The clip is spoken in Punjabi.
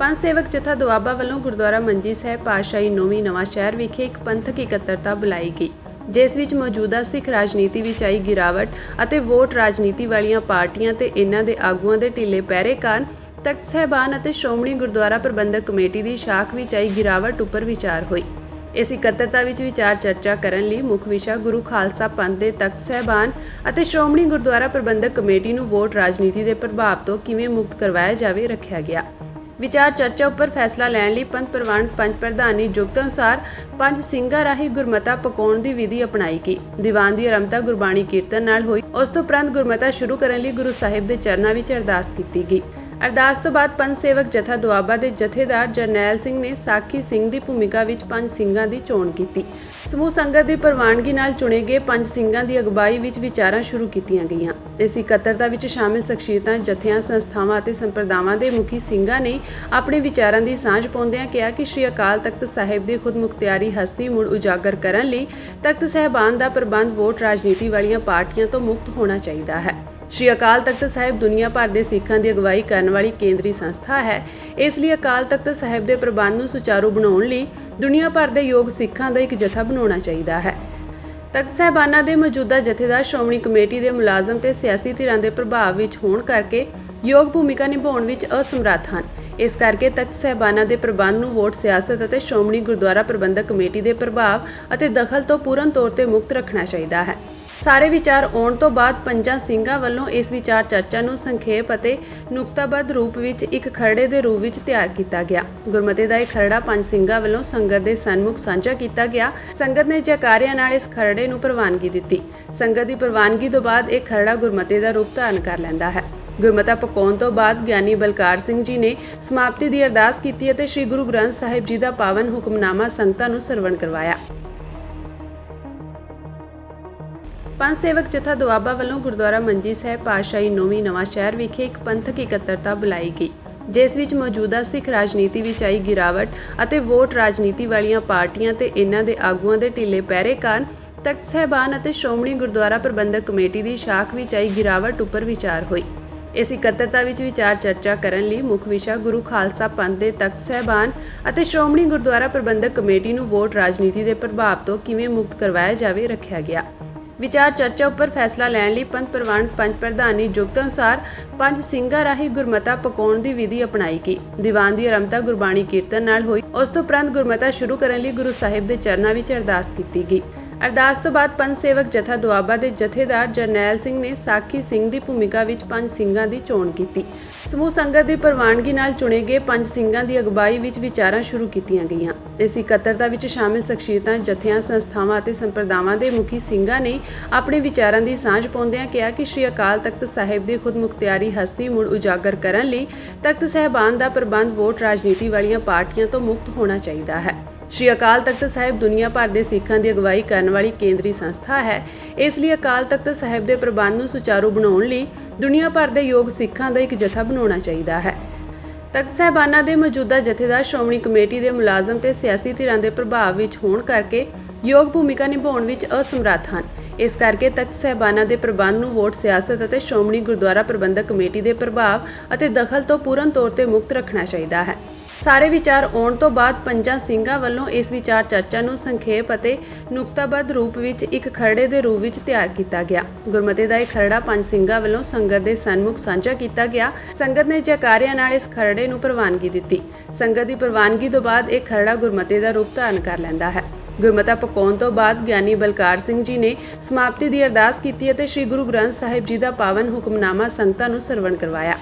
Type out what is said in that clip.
ਪੰਜ ਸੇਵਕ ਜਥਾ ਦੁਆਬਾ ਵੱਲੋਂ ਗੁਰਦੁਆਰਾ ਮੰਜੀ ਸਾਹਿਬ ਪਾਤਸ਼ਾਹੀ ਨੌਵੀਂ ਨਵਾਂ ਸ਼ਹਿਰ ਵਿਖੇ ਇੱਕ ਪੰਥਕ ਇਕੱਤਰਤਾ ਬੁਲਾਈ ਗਈ, ਜਿਸ ਵਿੱਚ ਮੌਜੂਦਾ ਸਿੱਖ ਰਾਜਨੀਤੀ ਵਿੱਚ ਆਈ ਗਿਰਾਵਟ ਅਤੇ ਵੋਟ ਰਾਜਨੀਤੀ ਵਾਲੀਆਂ ਪਾਰਟੀਆਂ ਤੇ ਇਹਨਾਂ ਦੇ ਆਗੂਆਂ ਦੇ ਢਿੱਲੇ ਪਹਿਰੇ ਕਾਰਨ ਤਖਤ ਸਹਿਬਾਨ ਅਤੇ ਸ਼੍ਰੋਮਣੀ ਗੁਰਦੁਆਰਾ ਪ੍ਰਬੰਧਕ ਕਮੇਟੀ ਦੀ ਸ਼ਾਖ ਵਿੱਚ ਆਈ ਗਿਰਾਵਟ ਉੱਪਰ ਵਿਚਾਰ ਹੋਈ। ਇਸ ਇਕੱਤਰਤਾ ਵਿੱਚ ਵਿਚਾਰ ਚਰਚਾ ਕਰਨ ਲਈ ਮੁੱਖ ਵਿਸ਼ਾ ਗੁਰੂ ਖਾਲਸਾ ਪੰਥ ਦੇ ਤਖਤ ਸਹਿਬਾਨ ਅਤੇ ਸ਼੍ਰੋਮਣੀ ਗੁਰਦੁਆਰਾ ਪ੍ਰਬੰਧਕ ਕਮੇਟੀ ਨੂੰ ਵੋਟ ਰਾਜਨੀਤੀ ਦੇ ਪ੍ਰਭਾਵ ਤੋਂ ਕਿਵੇਂ ਮੁਕਤ ਕਰਵਾਇਆ ਜਾਵੇ ਰੱਖਿਆ ਗਿਆ। ਵਿਚਾਰ ਚਰਚਾ ਉੱਪਰ ਫੈਸਲਾ ਲੈਣ ਲਈ ਪੰਥ ਪ੍ਰਵਾਨਿਤ ਪੰਜ ਪ੍ਰਧਾਨੀ ਜੁਗਤ ਅਨੁਸਾਰ ਪੰਜ ਸਿੰਘਾਂ ਰਾਹੀਂ ਗੁਰਮਤਾ ਪਕਾਉਣ ਦੀ ਵਿਧੀ ਅਪਣਾਈ ਗਈ। ਦੀਵਾਨ ਦੀ ਆਰੰਭਤਾ ਗੁਰਬਾਣੀ ਕੀਰਤਨ ਨਾਲ ਹੋਈ। ਉਸ ਤੋਂ ਉਪਰੰਤ ਗੁਰਮਤਾ ਸ਼ੁਰੂ ਕਰਨ ਲਈ ਗੁਰੂ ਸਾਹਿਬ ਦੇ ਚਰਨਾਂ ਵਿੱਚ ਅਰਦਾਸ ਕੀਤੀ ਗਈ। ਅਰਦਾਸ ਤੋਂ ਬਾਅਦ ਪੰਜ ਸੇਵਕ ਜਥਾ ਦੁਆਬਾ ਦੇ ਜਥੇਦਾਰ ਜਰਨੈਲ ਸਿੰਘ ਨੇ ਸਾਖੀ ਸਿੰਘ ਦੀ ਭੂਮਿਕਾ ਵਿੱਚ ਪੰਜ ਸਿੰਘਾਂ ਦੀ ਚੋਣ ਕੀਤੀ। ਸਮੂਹ ਸੰਗਤ ਦੀ ਪ੍ਰਵਾਨਗੀ ਨਾਲ ਚੁਣੇ ਗਏ ਪੰਜ ਸਿੰਘਾਂ ਦੀ ਅਗਵਾਈ ਵਿੱਚ ਵਿਚਾਰਾਂ ਸ਼ੁਰੂ ਕੀਤੀਆਂ ਗਈਆਂ। ਇਸ ਇਕੱਤਰਤਾ ਵਿੱਚ ਸ਼ਾਮਿਲ ਸ਼ਖਸੀਅਤਾਂ, ਜਥਿਆਂ, ਸੰਸਥਾਵਾਂ ਅਤੇ ਸੰਪਰਦਾਵਾਂ ਦੇ ਮੁਖੀ ਸਿੰਘਾਂ ਨੇ ਆਪਣੇ ਵਿਚਾਰਾਂ ਦੀ ਸਾਂਝ ਪਾਉਂਦਿਆਂ ਕਿਹਾ ਕਿ ਸ਼੍ਰੀ ਅਕਾਲ ਤਖਤ ਸਾਹਿਬ ਦੀ ਖੁਦਮੁਖਤਿਆਰੀ ਹਸਤੀ ਮੁੜ ਉਜਾਗਰ ਕਰਨ ਲਈ ਤਖਤ ਸਹਿਬਾਨ ਦਾ ਪ੍ਰਬੰਧ ਵੋਟ ਰਾਜਨੀਤੀ ਵਾਲੀਆਂ ਪਾਰਟੀਆਂ ਤੋਂ ਮੁਕਤ ਹੋਣਾ ਚਾਹੀਦਾ ਹੈ। ਸ਼੍ਰੀ ਅਕਾਲ ਤਖਤ ਸਾਹਿਬ ਦੁਨੀਆ ਭਰ ਦੇ ਸਿੱਖਾਂ ਦੀ ਅਗਵਾਈ ਕਰਨ ਵਾਲੀ ਕੇਂਦਰੀ ਸੰਸਥਾ ਹੈ। ਇਸ ਲਈ ਅਕਾਲ ਤਖਤ ਸਾਹਿਬ ਦੇ ਪ੍ਰਬੰਧ ਨੂੰ ਸੁਚਾਰੂ ਬਣਾਉਣ ਲਈ ਦੁਨੀਆ ਭਰ ਦੇ ਯੋਗ ਸਿੱਖਾਂ ਦਾ ਇੱਕ ਜਥਾ ਬਣਾਉਣਾ ਚਾਹੀਦਾ ਹੈ। ਤਖਤ ਸਾਹਿਬਾਨਾਂ ਦੇ ਮੌਜੂਦਾ ਜਥੇਦਾਰ, ਸ਼੍ਰੋਮਣੀ ਕਮੇਟੀ ਦੇ ਮੁਲਾਜ਼ਮ ਤੇ ਸਿਆਸੀ ਧਿਰਾਂ ਦੇ ਪ੍ਰਭਾਵ ਵਿੱਚ ਹੋਣ ਕਰਕੇ ਯੋਗ ਭੂਮਿਕਾ ਨਿਭਾਉਣ ਵਿੱਚ ਅਸਮਰੱਥ ਹਨ। ਇਸ ਕਰਕੇ ਤਖਤ ਸਾਹਿਬਾਨਾਂ ਦੇ ਪ੍ਰਬੰਧ ਨੂੰ ਵੋਟ ਸਿਆਸਤ ਅਤੇ ਸ਼੍ਰੋਮਣੀ ਗੁਰਦੁਆਰਾ ਪ੍ਰਬੰਧਕ ਕਮੇਟੀ ਦੇ ਪ੍ਰਭਾਵ ਅਤੇ ਦਖਲ ਤੋਂ ਪੂਰਨ ਤੌਰ ਤੇ ਮੁਕਤ ਰੱਖਣਾ ਚਾਹੀਦਾ ਹੈ। ਸਾਰੇ ਵਿਚਾਰ ਆਉਣ ਤੋਂ ਬਾਅਦ ਪੰਜਾਂ ਸਿੰਘਾਂ ਵੱਲੋਂ ਇਸ ਵਿਚਾਰ ਚਰਚਾ ਨੂੰ ਸੰਖੇਪ ਅਤੇ ਨੁਕਤਾਬੱਧ ਰੂਪ ਵਿੱਚ ਇੱਕ ਖਰੜੇ ਦੇ ਰੂਪ ਵਿੱਚ ਤਿਆਰ ਕੀਤਾ ਗਿਆ। ਗੁਰਮਤੇ ਦਾ ਇਹ ਖਰੜਾ ਪੰਜ ਸਿੰਘਾਂ ਵੱਲੋਂ ਸੰਗਤ ਦੇ ਸਨਮੁਖ ਸਾਂਝਾ ਕੀਤਾ ਗਿਆ। ਸੰਗਤ ਨੇ ਜੈਕਾਰਿਆਂ ਨਾਲ ਇਸ ਖਰੜੇ ਨੂੰ ਪ੍ਰਵਾਨਗੀ ਦਿੱਤੀ। ਸੰਗਤ ਦੀ ਪ੍ਰਵਾਨਗੀ ਤੋਂ ਬਾਅਦ ਇਹ ਖਰੜਾ ਗੁਰਮਤੇ ਦਾ ਰੂਪ ਧਾਰਨ ਕਰ ਲੈਂਦਾ ਹੈ। ਗੁਰਮਤਾ ਪਕਾਉਣ ਤੋਂ ਬਾਅਦ ਗਿਆਨੀ ਬਲਕਾਰ ਸਿੰਘ ਜੀ ਨੇ ਸਮਾਪਤੀ ਦੀ ਅਰਦਾਸ ਕੀਤੀ ਅਤੇ ਸ੍ਰੀ ਗੁਰੂ ਗ੍ਰੰਥ ਸਾਹਿਬ ਜੀ ਦਾ ਪਾਵਨ ਹੁਕਮਨਾਮਾ ਸੰਗਤਾਂ ਨੂੰ ਸਰਵਣ ਕਰਵਾਇਆ। ਪੰਜ ਸੇਵਕ ਜਥਾ ਦੁਆਬਾ ਵੱਲੋਂ ਗੁਰਦੁਆਰਾ ਮੰਜੀ ਸਾਹਿਬ ਪਾਤਸ਼ਾਹੀ ਨੌਵੀਂ ਨਵਾਂ ਸ਼ਹਿਰ ਵਿਖੇ ਇੱਕ ਪੰਥਕ ਇਕੱਤਰਤਾ ਬੁਲਾਈ ਗਈ, ਜਿਸ ਵਿੱਚ ਮੌਜੂਦਾ ਸਿੱਖ ਰਾਜਨੀਤੀ ਵਿੱਚ ਆਈ ਗਿਰਾਵਟ ਅਤੇ ਵੋਟ ਰਾਜਨੀਤੀ ਵਾਲੀਆਂ ਪਾਰਟੀਆਂ ਤੇ ਇਹਨਾਂ ਦੇ ਆਗੂਆਂ ਦੇ ਢਿੱਲੇ ਪਹਿਰੇ ਕਾਰਨ ਤਖਤ ਸਹਿਬਾਨ ਅਤੇ ਸ਼੍ਰੋਮਣੀ ਗੁਰਦੁਆਰਾ ਪ੍ਰਬੰਧਕ ਕਮੇਟੀ ਦੀ ਸ਼ਾਖ ਵਿੱਚ ਆਈ ਗਿਰਾਵਟ ਉੱਪਰ ਵਿਚਾਰ ਹੋਈ। ਇਸ ਇਕੱਤਰਤਾ ਵਿੱਚ ਵਿਚਾਰ ਚਰਚਾ ਕਰਨ ਲਈ ਮੁੱਖ ਵਿਸ਼ਾ ਗੁਰੂ ਖਾਲਸਾ ਪੰਥ ਦੇ ਤਖਤ ਸਹਿਬਾਨ ਅਤੇ ਸ਼੍ਰੋਮਣੀ ਗੁਰਦੁਆਰਾ ਪ੍ਰਬੰਧਕ ਕਮੇਟੀ ਨੂੰ ਵੋਟ ਰਾਜਨੀਤੀ ਦੇ ਪ੍ਰਭਾਵ ਤੋਂ ਕਿਵੇਂ ਮੁਕਤ ਕਰਵਾਇਆ ਜਾਵੇ ਰੱਖਿਆ ਗਿਆ। ਵਿਚਾਰ ਚਰਚਾ ਉੱਪਰ ਫੈਸਲਾ ਲੈਣ ਲਈ ਪੰਥ ਪ੍ਰਵਾਨਿਤ ਪੰਜ ਪ੍ਰਧਾਨੀ ਜੁਗਤ ਅਨੁਸਾਰ ਪੰਜ ਸਿੰਘਾਂ ਰਾਹੀਂ ਗੁਰਮਤਾ ਪਕਾਉਣ ਦੀ ਵਿਧੀ ਅਪਣਾਈ ਗਈ। ਦੀਵਾਨ ਦੀ ਆਰੰਭਤਾ ਗੁਰਬਾਣੀ ਕੀਰਤਨ ਨਾਲ ਹੋਈ। ਉਸ ਤੋਂ ਉਪਰੰਤ ਗੁਰਮਤਾ ਸ਼ੁਰੂ ਕਰਨ ਲਈ ਗੁਰੂ ਸਾਹਿਬ ਦੇ ਚਰਨਾਂ ਵਿੱਚ ਅਰਦਾਸ ਕੀਤੀ ਗਈ। ਅਰਦਾਸ ਤੋਂ ਬਾਅਦ ਪੰਜ ਸੇਵਕ ਜਥਾ ਦੁਆਬਾ ਦੇ ਜਥੇਦਾਰ ਜਰਨੈਲ ਸਿੰਘ ਨੇ ਸਾਖੀ ਸਿੰਘ ਦੀ ਭੂਮਿਕਾ ਵਿੱਚ ਪੰਜ ਸਿੰਘਾਂ ਦੀ ਚੋਣ ਕੀਤੀ। ਸਮੂਹ ਸੰਗਤ ਦੀ ਪ੍ਰਵਾਨਗੀ ਨਾਲ ਚੁਣੇ ਗਏ ਪੰਜ ਸਿੰਘਾਂ ਦੀ ਅਗਵਾਈ ਵਿੱਚ ਵਿਚਾਰਾਂ ਸ਼ੁਰੂ ਕੀਤੀਆਂ ਗਈਆਂ। ਇਸ ਇਕੱਤਰਤਾ ਵਿੱਚ ਸ਼ਾਮਿਲ ਸ਼ਖਸੀਅਤਾਂ, ਜਥਿਆਂ, ਸੰਸਥਾਵਾਂ ਅਤੇ ਸੰਪਰਦਾਵਾਂ ਦੇ ਮੁਖੀ ਸਿੰਘਾਂ ਨੇ ਆਪਣੇ ਵਿਚਾਰਾਂ ਦੀ ਸਾਂਝ ਪਾਉਂਦਿਆਂ ਕਿਹਾ ਕਿ ਸ਼੍ਰੀ ਅਕਾਲ ਤਖਤ ਸਾਹਿਬ ਦੀ ਖੁਦਮੁਖਤਿਆਰੀ ਹਸਤੀ ਮੁੜ ਉਜਾਗਰ ਕਰਨ ਲਈ ਤਖਤ ਸਹਿਬਾਨ ਦਾ ਪ੍ਰਬੰਧ ਵੋਟ ਰਾਜਨੀਤੀ ਵਾਲੀਆਂ ਪਾਰਟੀਆਂ ਤੋਂ ਮੁਕਤ ਹੋਣਾ ਚਾਹੀਦਾ ਹੈ। ਸ਼੍ਰੀ ਅਕਾਲ ਤਖਤ ਸਾਹਿਬ ਦੁਨੀਆ ਭਰ ਦੇ ਸਿੱਖਾਂ ਦੀ ਅਗਵਾਈ ਕਰਨ ਵਾਲੀ ਕੇਂਦਰੀ ਸੰਸਥਾ ਹੈ। ਇਸ ਲਈ ਅਕਾਲ ਤਖਤ ਸਾਹਿਬ ਦੇ ਪ੍ਰਬੰਧ ਨੂੰ ਸੁਚਾਰੂ ਬਣਾਉਣ ਲਈ ਦੁਨੀਆ ਭਰ ਦੇ ਯੋਗ ਸਿੱਖਾਂ ਦਾ ਇੱਕ ਜਥਾ ਬਣਾਉਣਾ ਚਾਹੀਦਾ ਹੈ। ਤਖਤ ਸਾਹਿਬਾਨਾਂ ਦੇ ਮੌਜੂਦਾ ਜਥੇਦਾਰ, ਸ਼੍ਰੋਮਣੀ ਕਮੇਟੀ ਦੇ ਮੁਲਾਜ਼ਮ ਤੇ ਸਿਆਸੀ ਧਿਰਾਂ ਦੇ ਪ੍ਰਭਾਵ ਵਿੱਚ ਹੋਣ ਕਰਕੇ ਯੋਗ ਭੂਮਿਕਾ ਨਿਭਾਉਣ ਵਿੱਚ ਅਸਮਰੱਥ ਹਨ। ਇਸ ਕਰਕੇ ਤਖਤ ਸਾਹਿਬਾਨਾਂ ਦੇ ਪ੍ਰਬੰਧ ਨੂੰ ਵੋਟ ਸਿਆਸਤ ਅਤੇ ਸ਼੍ਰੋਮਣੀ ਗੁਰਦੁਆਰਾ ਪ੍ਰਬੰਧਕ ਕਮੇਟੀ ਦੇ ਪ੍ਰਭਾਵ ਅਤੇ ਦਖਲ ਤੋਂ ਪੂਰਨ ਤੌਰ ਤੇ ਮੁਕਤ ਰੱਖਣਾ ਚਾਹੀਦਾ ਹੈ। ਸਾਰੇ ਵਿਚਾਰ ਆਉਣ ਤੋਂ ਬਾਅਦ ਪੰਜਾਂ ਸਿੰਘਾਂ ਵੱਲੋਂ ਇਸ ਵਿਚਾਰ ਚਰਚਾ ਨੂੰ ਸੰਖੇਪ ਅਤੇ ਨੁਕਤਾਬੱਧ ਰੂਪ ਵਿੱਚ ਇੱਕ ਖਰੜੇ ਦੇ ਰੂਪ ਵਿੱਚ ਤਿਆਰ ਕੀਤਾ ਗਿਆ। ਗੁਰਮਤੇ ਦਾ ਇਹ ਖਰੜਾ ਪੰਜ ਸਿੰਘਾਂ ਵੱਲੋਂ ਸੰਗਤ ਦੇ ਸਨਮੁਖ ਸਾਂਝਾ ਕੀਤਾ ਗਿਆ। ਸੰਗਤ ਨੇ ਜੈਕਾਰਿਆਂ ਨਾਲ ਇਸ ਖਰੜੇ ਨੂੰ ਪ੍ਰਵਾਨਗੀ ਦਿੱਤੀ। ਸੰਗਤ ਦੀ ਪ੍ਰਵਾਨਗੀ ਤੋਂ ਬਾਅਦ ਇਹ ਖਰੜਾ ਗੁਰਮਤੇ ਦਾ ਰੂਪ ਧਾਰਨ ਕਰ ਲੈਂਦਾ ਹੈ। ਗੁਰਮਤਾ ਪਕਾਉਣ ਤੋਂ ਬਾਅਦ ਗਿਆਨੀ ਬਲਕਾਰ ਸਿੰਘ ਜੀ ਨੇ ਸਮਾਪਤੀ ਦੀ ਅਰਦਾਸ ਕੀਤੀ ਅਤੇ ਸ੍ਰੀ ਗੁਰੂ ਗ੍ਰੰਥ ਸਾਹਿਬ ਜੀ ਦਾ ਪਾਵਨ ਹੁਕਮਨਾਮਾ ਸੰਗਤਾਂ ਨੂੰ ਸਰਵਣ ਕਰਵਾਇਆ।